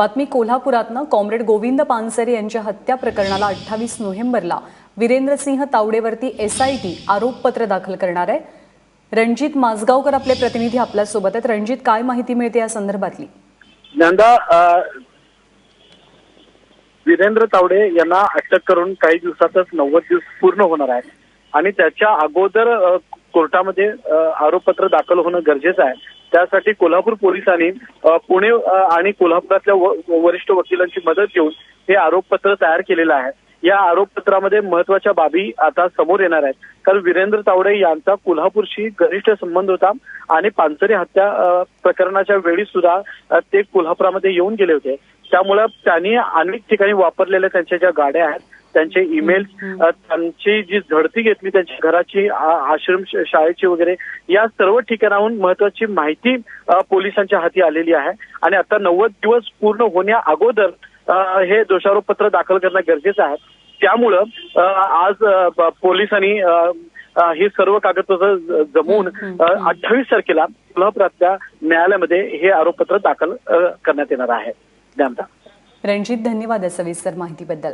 बातमी कोल्हापुरातनं कॉम्रेड गोविंद पानसरे यांच्या हत्या प्रकरणाला अठ्ठावीस नोव्हेंबरला वीरेंद्रसिंह तावडेवरती एसआयटी आरोपपत्र दाखल करणार आहे. रणजित माजगावकर आपले प्रतिनिधी आपल्यासोबत आहेत. रणजित काय माहिती मिळते या संदर्भातली? नंदा वीरेंद्र तावडे यांना अटक करून काही दिवसातच नव्वद दिवस पूर्ण होणार आहे आणि त्याच्या अगोदर कोर्टामध्ये आरोपपत्र दाखल होणं गरजेचं आहे. त्यासाठी कोल्हापूर पोलिसांनी पुणे आणि कोल्हापुरातल्या वरिष्ठ वकिलांची मदत घेऊन हे आरोपपत्र तयार केलेलं आहे. या आरोपपत्रामध्ये महत्त्वाच्या बाबी आता समोर येणार आहेत. कारण वीरेंद्र तावडे यांचा कोल्हापूरशी घनिष्ठ संबंध होता आणि पानसरे हत्या प्रकरणाच्या वेळी सुद्धा ते कोल्हापुरामध्ये येऊन गेले होते. त्यामुळं त्यांनी अनेक ठिकाणी वापरलेल्या त्यांच्या ज्या गाड्या आहेत त्यांचे ईमेल त्यांची जी झडती घेतली त्यांच्या घराची आश्रम शाळेची वगैरे या सर्व ठिकाणाहून महत्वाची माहिती पोलिसांच्या हाती आलेली आहे. आणि आता नव्वद दिवस पूर्ण होण्या अगोदर हे दोषारोपपत्र दाखल करणं गरजेचं आहे. त्यामुळं आज पोलिसांनी ही सर्व कागदपत्र जमवून अठ्ठावीस तारखेला कोल्हापुरातल्या न्यायालयामध्ये हे आरोपपत्र दाखल करण्यात येणार आहे. रणजित धन्यवाद सविस्तर माहितीबद्दल.